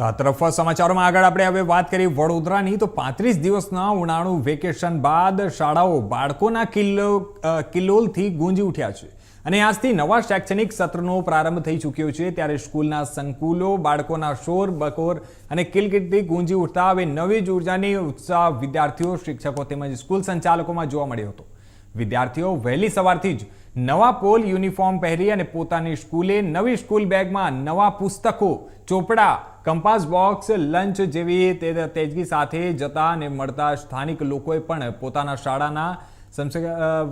તો આ તરફ સમાચારોમાં આગળ આપણે હવે વાત કરીએ વડોદરાની. તો પાંત્રીસ દિવસના ઉનાળુ વેકેશન બાદ શાળાઓ બાળકોના કિલ્લો કિલ્લોલથી ગુંજી ઉઠ્યા છે. અને આજથી નવા શૈક્ષણિક સત્રનો પ્રારંભ થઈ ચૂક્યો છે. ત્યારે સ્કૂલના સંકુલો, બાળકોના શોર, બકોર અને કિલકિટથી ગુંજી ઉઠતા હવે નવી જ ઉર્જાની ઉત્સાહ વિદ્યાર્થીઓ, શિક્ષકો તેમજ સ્કૂલ સંચાલકોમાં જોવા મળ્યો હતો. વિદ્યાર્થીઓ વહેલી સવારથી જ નવા પોલ યુનિફોર્મ પહેરી અને પોતાની સ્કૂલે નવી સ્કૂલ બેગમાં નવા પુસ્તકો, ચોપડા, કંપાસ બોક્સ, લંચ જેવી તેજગી સાથે જતા અને મળતા સ્થાનિક લોકોએ પણ પોતાના શાળાના સમસે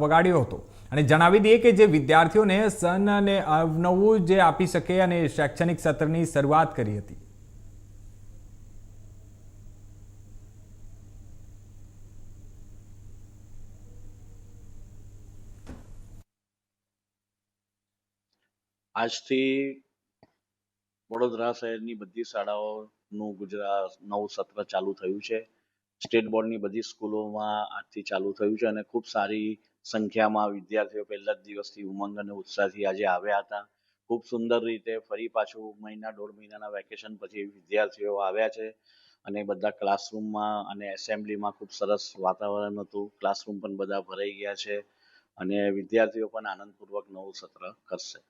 વગાડ્યો હતો. અને જણાવી દઈએ કે જે વિદ્યાર્થીઓને સન અને અવનવું જે આપી શકે અને શૈક્ષણિક સત્રની શરૂઆત કરી હતી. આજથી વડોદરા શહેરની બધી શાળાઓનું ગુજરાત નવું સત્ર ચાલુ થયું છે. સ્ટેટ બોર્ડની બધી સ્કૂલોમાં આજથી ચાલુ થયું છે અને ખૂબ સારી સંખ્યામાં વિદ્યાર્થીઓ પહેલા જ દિવસથી ઉમંગ અને ઉત્સાહથી આજે આવ્યા હતા. ખૂબ સુંદર રીતે ફરી પાછું મહિના દોઢ મહિનાના વેકેશન પછી વિદ્યાર્થીઓ આવ્યા છે અને બધા ક્લાસરૂમમાં અને એસેમ્બલીમાં ખૂબ સરસ વાતાવરણ હતું. ક્લાસરૂમ પણ બધા ભરાઈ ગયા છે અને વિદ્યાર્થીઓ પણ આનંદપૂર્વક નવું સત્ર કરશે.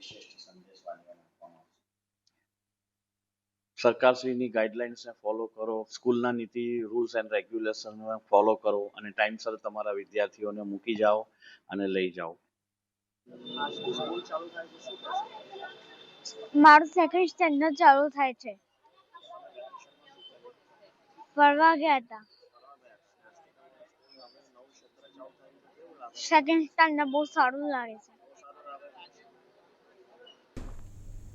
વિશેષ સંદેશ વાલીઓને આપવામાં આવશે. સરકારશ્રીની ગાઈડલાઇન્સને ફોલો કરો સ્કૂલના નીતિ રૂલ્સ એન્ડ રેગ્યુલેશનને ફોલો કરો અને ટાઈમસર તમારા વિદ્યાર્થીઓને મૂકી જાઓ અને લઈ જાઓ. મારું સેકન્ડ સ્ટેન્ડર્ડ ચાલુ થાય છે. ફરવા ગયા હતા. સેકન્ડ સ્ટેન્ડર્ડ બહુ સારું લાગે છે.